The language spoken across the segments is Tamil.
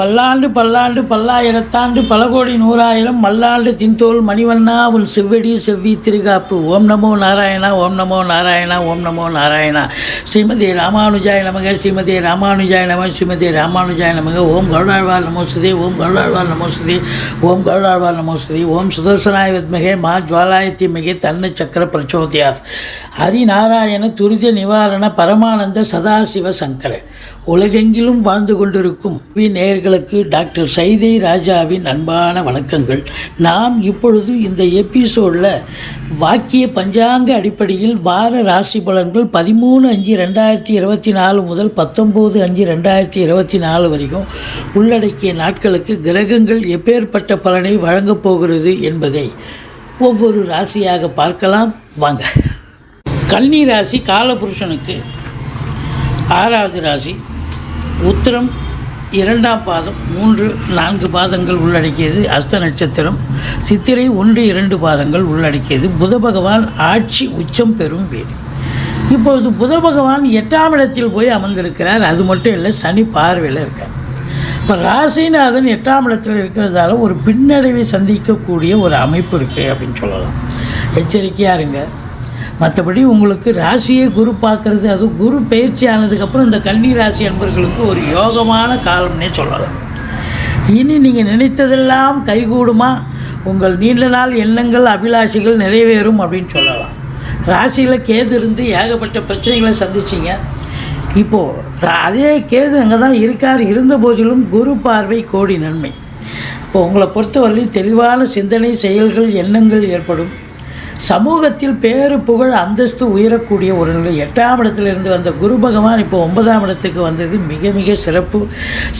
பல்லாண்டு பல்லாண்டு பல்லாயிரத்தாண்டு பல கோடி நூறாயிரம் மல்லாண்டு தின்தோல் மணிவண்ணா உன் செவ்வடி செவ்வி திருகாப்பு. ஓம் நமோ நாராயணா ஓம் நமோ நாராயணா ஓம் நமோ நாராயணா. ஸ்ரீமதி ராமானுஜாய நமக ஸ்ரீமதி ராமானுஜாய நம ஸ்ரீமதி ராமானுஜாய நமக. ஓம் கருடாழ்வார் நமோஸ்தே ஓம் கருடாழ்வார் நமோஸ்தே ஓம் கருடாழ்வார் நமோஸ்தே ஓம் சுதர்சனாய வித்மகே மா ஜுவாலாயத்தி மிகே தன்ன சக்கர பிரச்சோதயாத். ஹரிநாராயண துரித நிவாரண பரமானந்த சதாசிவ சங்கர. உலகெங்கிலும் வாழ்ந்து கொண்டிருக்கும் வி நேயர்களுக்கு டாக்டர் சைதை ராஜாவின் அன்பான வணக்கங்கள். நாம் இப்பொழுது இந்த எபிசோடில் வாக்கிய பஞ்சாங்க அடிப்படையில் வார ராசி பலன்கள் பதிமூணு அஞ்சு ரெண்டாயிரத்தி இருபத்தி நாலு முதல் பத்தொம்போது அஞ்சு ரெண்டாயிரத்தி இருபத்தி நாலு வரைக்கும் உள்ளடக்கிய நாட்களுக்கு கிரகங்கள் எப்பேற்பட்ட பலனை வழங்கப் போகிறது என்பதை ஒவ்வொரு ராசியாக பார்க்கலாம். வாங்க. கன்னி ராசி காலபுருஷனுக்கு ஆறாவது ராசி உத்திரம் இரண்டாம் பாதம் மூன்று நான்கு பாதங்கள் உள்ளடக்கியது அஸ்த நட்சத்திரம். சித்திரை ஒன்று இரண்டு பாதங்கள் உள்ளடக்கியது. புத பகவான் ஆட்சி உச்சம் பெறும் வீடு. இப்பொழுது புத பகவான் எட்டாம் இடத்தில் போய் அமர்ந்திருக்கிறார். அது மட்டும் இல்லை சனி பார்வையில் இருக்கார். இப்போ ராசிநாதன் எட்டாம் இடத்தில் இருக்கிறதால ஒரு பின்னடைவை சந்திக்கக்கூடிய ஒரு அமைப்பு இருக்குது அப்படின்னு சொல்லலாம். எச்சரிக்கையாக இருங்க. மற்றபடி உங்களுக்கு ராசியை குரு பார்க்குறது அது குரு பயிற்சி ஆனதுக்கப்புறம் இந்த கன்னி ராசி அன்பர்களுக்கு ஒரு யோகமான காலம்னே சொல்லலாம். இனி நீங்கள் நினைத்ததெல்லாம் கைகூடுமா? உங்கள் நீண்ட நாள் எண்ணங்கள் அபிலாஷைகள் நிறைவேறும் அப்படின்னு சொல்லலாம். ராசியில் கேது இருந்து ஏகப்பட்ட பிரச்சனைகளை சந்திச்சிங்க. இப்போது அதே கேது அங்கே தான் இருக்கார். இருந்த போதிலும் குரு பார்வை கோடி நன்மை. இப்போ உங்களை பொறுத்தவரை தெளிவான சிந்தனை செயல்கள் எண்ணங்கள் ஏற்படும். சமூகத்தில் பேரு புகழ் அந்தஸ்து உயரக்கூடிய ஒரு நிலை. எட்டாம் இடத்திலிருந்து வந்த குரு பகவான் இப்போ ஒன்பதாம் இடத்துக்கு வந்தது மிக மிக சிறப்பு.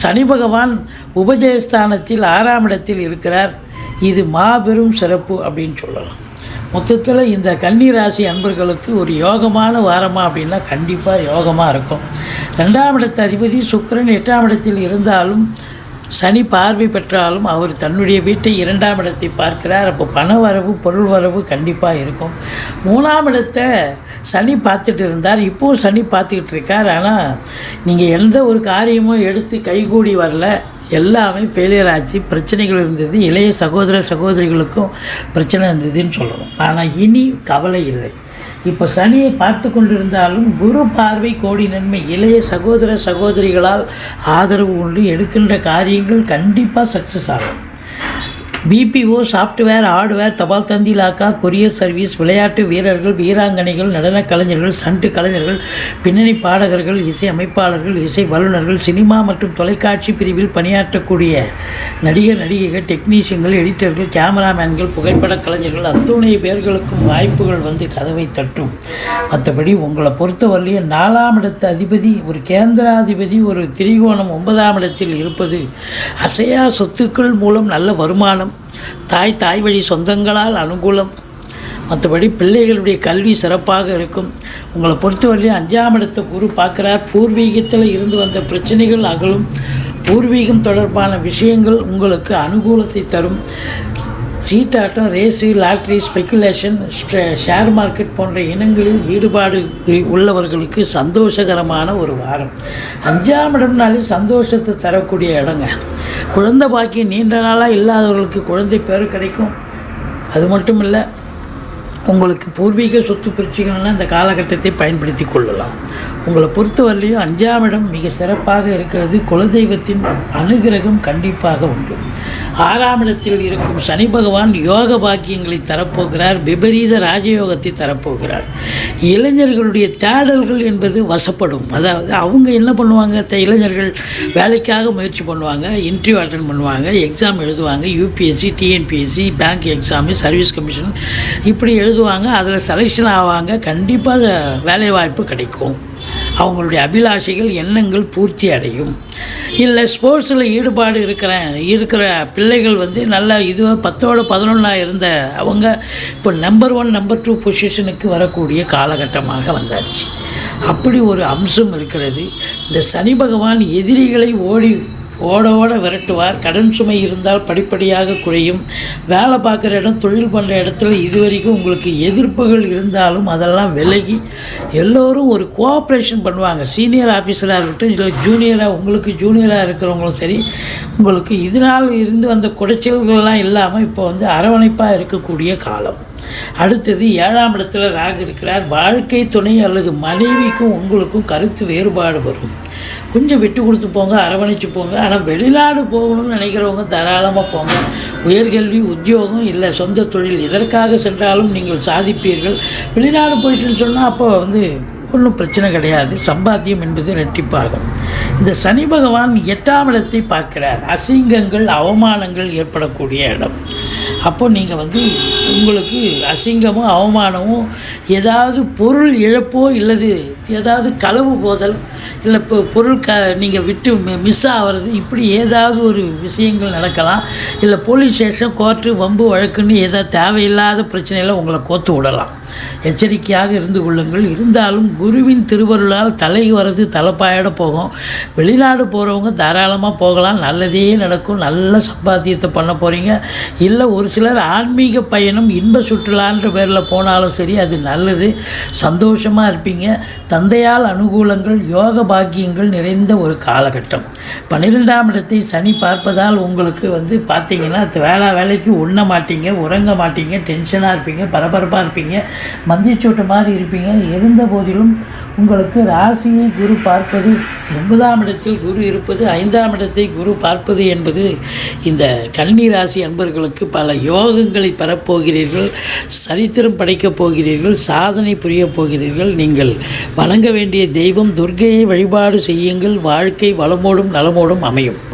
சனி பகவான் உபஜயஸ்தானத்தில் ஆறாம் இடத்தில் இருக்கிறார். இது மாபெரும் சிறப்பு அப்படின்னு சொல்லலாம். மொத்தத்தில் இந்த கன்னி ராசி அன்பர்களுக்கு ஒரு யோகமான வாரமாக அப்படின்னா கண்டிப்பாக யோகமாக இருக்கும். ரெண்டாம் இடத்து அதிபதி சுக்கரன் எட்டாம் இடத்தில் இருந்தாலும் சனி பார்வை பெற்றாலும் அவர் தன்னுடைய வீட்டை இரண்டாம் இடத்தை பார்க்கிறார். அப்போ பண வரவு பொருள் வரவு கண்டிப்பாக இருக்கும். மூணாம் இடத்தை சனி பார்த்துட்டு இருந்தார். இப்போவும் சனி பார்த்துக்கிட்டு இருக்கார். ஆனால் நீங்கள் எந்த ஒரு காரியமும் எடுத்து கைகூடி வரல. எல்லாமே ஃபெயிலியர் ஆச்சு பிரச்சனைகள் இருந்தது இளைய சகோதர சகோதரிகளுக்கும் பிரச்சனை இருந்ததுன்னு சொல்லணும் ஆனால் இனி கவலை இல்லை. இப்போ சனியை பார்த்து கொண்டிருந்தாலும் குரு பார்வை கோடி நன்மை. இளைய சகோதர சகோதரிகளால் ஆதரவு உண்டு எடுக்கின்ற காரியங்கள் கண்டிப்பாக சக்ஸஸ் ஆகும். பிபிஓ சாஃப்ட்வேர் ஹார்ட்வேர் தபால் தந்தி லாக்கா கொரியர் சர்வீஸ் விளையாட்டு வீரர்கள் வீராங்கனைகள் நடனக் கலைஞர்கள் ஸ்டண்ட் கலைஞர்கள் பின்னணி பாடகர்கள் இசை அமைப்பாளர்கள் இசை வல்லுநர்கள் சினிமா மற்றும் தொலைக்காட்சி பிரிவில் பணியாற்றக்கூடிய நடிகர் நடிகைகள் டெக்னீஷியன்கள் எடிட்டர்கள் கேமராமேன்கள் புகைப்படக் கலைஞர்கள் அத்துணை பேர்களுக்கும் வாய்ப்புகள் வந்து கதவை தட்டும். மற்றபடி உங்களை பொறுத்தவரையிலும் நாலாம் இடத்து அதிபதி ஒரு கேந்திராதிபதி ஒரு திரிகோணம் ஒன்பதாம் இடத்தில் இருப்பது அசையா சொத்துக்கள் மூலம் நல்ல வருமானம் தாய் தாய் வழி சொந்தங்களால் அனுகூலம். மற்றபடி பிள்ளைகளுடைய கல்வி சிறப்பாக இருக்கும். உங்களை பொறுத்தவரையிலும் அஞ்சாம் இடத்தை குரு பார்க்குறார். பூர்வீகத்தில் இருந்து வந்த பிரச்சனைகள் அகலும். பூர்வீகம் தொடர்பான விஷயங்கள் உங்களுக்கு அனுகூலத்தை தரும். சீட்டாட்டம் race lottery speculation share market போன்ற இனங்களில் ஈடுபாடு உள்ளவர்களுக்கு சந்தோஷகரமான ஒரு வாரம். அஞ்சாம் இடம்னாலே சந்தோஷத்தை தரக்கூடிய இடங்க. குழந்தை பாக்கியம் நீண்ட நாளாக இல்லாதவர்களுக்கு குழந்தை பேர் கிடைக்கும். அது மட்டும் இல்லை உங்களுக்கு பூர்வீக சொத்து பிரச்சனைகள்லாம் இந்த காலகட்டத்தை பயன்படுத்தி கொள்ளலாம். உங்களை பொறுத்தவரையிலையும் அஞ்சாம் இடம் மிக சிறப்பாக இருக்கிறது. குலதெய்வத்தின் அனுகிரகம் கண்டிப்பாக உண்டு. ஆறாம் இடத்தில் இருக்கும் சனி பகவான் யோக பாக்கியங்களை தரப்போகிறார். விபரீத ராஜயோகத்தை தரப்போகிறார். இளைஞர்களுடைய தேடல்கள் என்பது வசப்படும். அதாவது அவங்க என்ன பண்ணுவாங்க? த இளைஞர்கள் வேலைக்காக முயற்சி பண்ணுவாங்க இன்டர்வியூ அட்டன் பண்ணுவாங்க எக்ஸாம் எழுதுவாங்க UPSC TNPSC bank exam service commission இப்படி எழுதுவாங்க. அதில் செலெக்ஷன் ஆவாங்க. கண்டிப்பாக வேலைவாய்ப்பு கிடைக்கும். அவங்களுடைய அபிலாஷைகள் எண்ணங்கள் பூர்த்தி அடையும். இல்லை ஸ்போர்ட்ஸில் ஈடுபாடு இருக்கிற இருக்கிற பிள்ளைகள் வந்து நல்லா இதுவாக பத்தோட பதினொன்றா இருந்த அவங்க இப்போ நம்பர் ஒன் நம்பர் டூ பொசிஷனுக்கு வரக்கூடிய காலகட்டமாக வந்தாச்சு. அப்படி ஒரு அம்சம் இருக்கிறது. இந்த சனி பகவான் எதிரிகளை ஓடி ஓட ஓட விரட்டுவார். கடன் சுமை இருந்தால் படிப்படியாக குறையும். வேலை பார்க்குற இடம் தொழில் பண்ணுற இடத்துல இது வரைக்கும் உங்களுக்கு எதிர்ப்புகள் இருந்தாலும் அதெல்லாம் விலகி எல்லோரும் ஒரு கோஆப்ரேஷன் பண்ணுவாங்க. சீனியர் ஆஃபீஸராக இருக்கட்டும் இல்லை ஜூனியராக உங்களுக்கு ஜூனியராக இருக்கிறவங்களும் சரி உங்களுக்கு இதனால் இருந்து வந்த குடைச்சல்கள்லாம் இல்லாமல் இப்போ வந்து அரவணைப்பாக இருக்கக்கூடிய காலம். அடுத்தது ஏழாம் இடத்துல ராகு இருக்கிறார். வாழ்க்கை துணை அல்லது மனைவிக்கும் உங்களுக்கும் கருத்து வேறுபாடு வரும். கொஞ்சம் விட்டு கொடுத்து போங்க அரவணைச்சு போங்க. ஆனால் வெளிநாடு போகணும்னு நினைக்கிறவங்க தாராளமாக போங்க. உயர்கல்வி உத்தியோகம் இல்லை சொந்த தொழில் எதற்காக சென்றாலும் நீங்கள் சாதிப்பீர்கள். வெளிநாடு போயிட்டுன்னு சொன்னால் அப்போ வந்து ஒன்றும் பிரச்சனை கிடையாது. சம்பாத்தியம் என்பது ரெட்டிப்பாகும் இந்த சனி பகவான் எட்டாம் இடத்தை பார்க்கிறார். அசிங்கங்கள் அவமானங்கள் ஏற்படக்கூடிய இடம். அப்போ நீங்கள் வந்து உங்களுக்கு அசிங்கமும் அவமானமும் ஏதாவது பொருள் இழப்போ இல்லது ஏதாவது களவு போதல் இல்லை இப்போ பொருள் க நீங்கள் விட்டு மிஸ் ஆகிறது இப்படி ஏதாவது ஒரு விஷயங்கள் நடக்கலாம். இல்லை போலீஸ் ஸ்டேஷன் கோர்ட்டு வம்பு வழக்குன்னு ஏதாவது தேவையில்லாத பிரச்சனையில் உங்களை கோத்து விடலாம். எச்சரிக்கையாக இருந்து கொள்ளுங்கள். இருந்தாலும் குருவின் திருவருளால் தலை வரது தலைப்பாயோட போகும். வெளிநாடு போகிறவங்க தாராளமாக போகலாம். நல்லதே நடக்கும். நல்ல சம்பாத்தியத்தை பண்ண போகிறீங்க இல்லை ஒரு சிலர் ஆன்மீக பயணம் இன்ப சுற்றுலான்ற பேரில் போனாலும் சரி அது நல்லது. சந்தோஷமாக இருப்பீங்க. தந்தையால் அனுகூலங்கள் யோக பாக்கியங்கள் நிறைந்த ஒரு காலகட்டம். பன்னிரெண்டாம் இடத்தை சனி பார்ப்பதால் உங்களுக்கு வந்து பார்த்தீங்கன்னா வேளா வேலைக்கு உண்ண மாட்டீங்க உறங்க மாட்டீங்க டென்ஷனாக இருப்பீங்க பரபரப்பாக இருப்பீங்க மந்திச்சோட்டு மாதிரி இருப்பீங்க. இருந்த போதிலும் உங்களுக்கு ராசியை குரு பார்ப்பது ஒன்பதாம் இடத்தில் குரு இருப்பது ஐந்தாம் இடத்தை குரு பார்ப்பது என்பது இந்த கன்னி ராசி அன்பர்களுக்கு பல யோகங்களை பெறப்போகிறீர்கள் சரித்திரம் படைக்கப் போகிறீர்கள் சாதனை புரியப் போகிறீர்கள். நீங்கள் வணங்க வேண்டிய தெய்வம் துர்க்கையை வழிபாடு செய்யுங்கள் வாழ்க்கை வளமோடும் நலமோடும் அமையும்.